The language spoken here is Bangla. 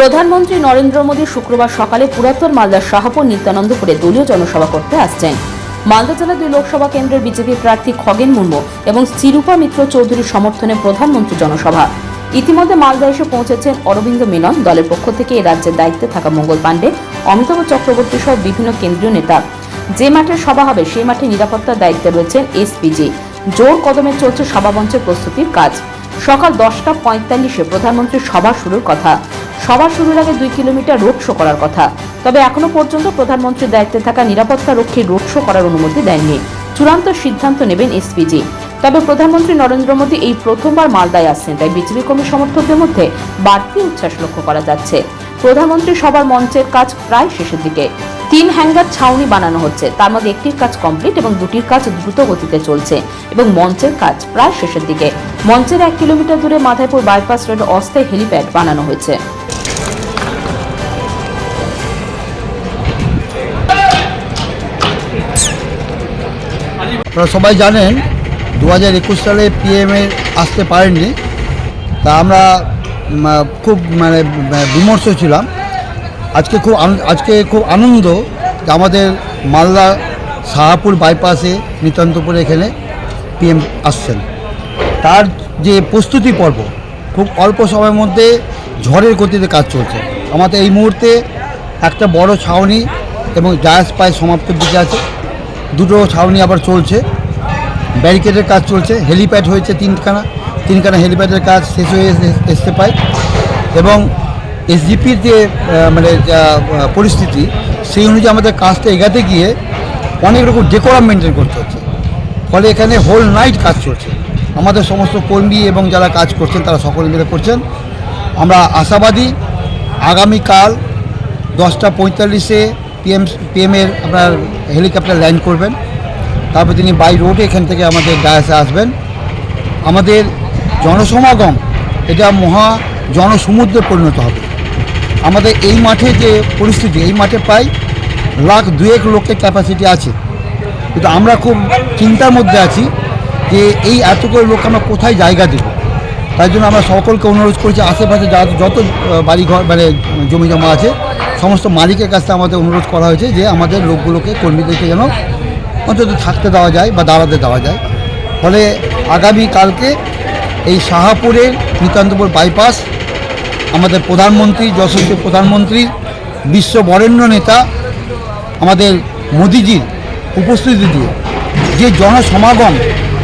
প্রধানমন্ত্রী নরেন্দ্র মোদী শুক্রবার সকালে পুরাতন মালদার শাহপুর নিত্যানন্দপুরে দলীয় জনসভা করতে আসছেন। মালদা জেলা দুই লোকসভা কেন্দ্রের বিজেপি প্রার্থী খগেন মুর্মু এবং শিরূপা মিত্র চৌধুরীর সমর্থনে প্রধানমন্ত্রী জনসভা। ইতিমধ্যে মালদা এসে পৌঁছেছেন অরবিন্দ মেনন দলের পক্ষ থেকে এই রাজ্যের দায়িত্বে থাকা মঙ্গল পাণ্ডে, অমিতাভ চক্রবর্তী সহ বিভিন্ন কেন্দ্রীয় নেতা। যে মাঠে সভা হবে সেই মাঠে নিরাপত্তার দায়িত্বে রয়েছেন এসপিজি। জোর কদমে চলছে সভামঞ্চের প্রস্তুতির কাজ। সকাল দশটা পঁয়তাল্লিশে প্রধানমন্ত্রীর সভা শুরুর কথা। সভা শুরুর আগে দুই কিলোমিটার রোড শো করার কথা। তবে এখনও পর্যন্ত প্রধানমন্ত্রীর দায়িত্বে থাকা নিরাপত্তা রক্ষী রোড শো করার অনুমতি দেননি। চূড়ান্ত সিদ্ধান্ত নেবেন এসপিজি। তবে প্রধানমন্ত্রী নরেন্দ্র মোদী এই প্রথমবার মালদায় আসছেন, তাই বিজেপি কর্মী সমর্থকদের মধ্যে বাড়তি উচ্ছ্বাস লক্ষ্য করা যাচ্ছে। প্রধানমন্ত্রী সবার মঞ্চের কাজ প্রায় শেষের দিকে। তিন হ্যাঙ্গার ছাউনি বানানো হচ্ছে। তার মধ্যে একটির কাজ কমপ্লিট এবং দুটির কাজ দ্রুত গতিতে চলছে এবং মঞ্চের কাজ প্রায় শেষের দিকে। মঞ্চের এক কিলোমিটার দূরে মাথায়পুর বাইপাস রোড অস্থায়ী হেলিপ্যাড বানানো হয়েছে। সবাই জানেন দু হাজার একুশ সালে পিএমএ আসতে পারেননি। তা আমরা খুব মানে বিমর্ষ ছিলাম। আজকে খুব আজকে খুব আনন্দ যে আমাদের মালদা শাহাপুর বাইপাসে নিতান্তপুরে এখানে পিএম আসছেন। তার যে প্রস্তুতি পর্ব, খুব অল্প সময়ের মধ্যে ঝড়ের গতিতে কাজ চলছে। আমাদের এই মুহূর্তে একটা বড় ছাউনি এবং জাহাজ প্রায় সমাপ্তির দিকে আছে। দুটো ছাউনি আবার চলছে। ব্যারিকেডের কাজ চলছে। হেলিপ্যাড হয়েছে তিনখানা। তিনখানা হেলিপ্যাডের কাজ শেষ হয়ে এসতে পায়। এবং এসজিপির যে মানে পরিস্থিতি, সেই অনুযায়ী আমাদের কাজটা এগাতে গিয়ে অনেক রকম ডেকোরাম মেনটেন করতে হচ্ছে। ফলে এখানে হোল নাইট কাজ চলছে। আমাদের সমস্ত কর্মী এবং যারা কাজ করছেন, তারা সকলে মিলে করছেন। আমরা আশাবাদী আগামীকাল দশটা পঁয়তাল্লিশে পিএম পিএমের আপনার হেলিকপ্টার ল্যান্ড করবেন। তারপর তিনি বাই রোডে এখান থেকে আমাদের ডায়াসে আসবেন। আমাদের জনসমাগম, এটা মহা জনসমুদ্রে পরিণত হবে। আমাদের এই মাঠে যে পরিস্থিতি, এই মাঠে প্রায় লাখ দুয়েক লোকের ক্যাপাসিটি আছে। কিন্তু আমরা খুব চিন্তার মধ্যে আছি যে এই এত করে লোক আমরা কোথায় জায়গা দেব? তাই জন্য আমরা সকলকে অনুরোধ করছি আশেপাশে যা যত বাড়িঘর মানে জমি জমা আছে, সমস্ত মালিকের কাছে আমাদের অনুরোধ করা হয়েছে যে আমাদের লোকগুলোকে, কর্মীদেরকে যেন অন্তত থাকতে দেওয়া যায় বা দাঁড়াতে দেওয়া যায়। ফলে আগামী কালকে এই শাহাপুরের নিতান্তপুর বাইপাস আমাদের প্রধানমন্ত্রী, যশস্বী প্রধানমন্ত্রী, বিশ্ব বরেণ্য নেতা, আমাদের মোদিজির উপস্থিতি দিয়ে যে জনসমাগম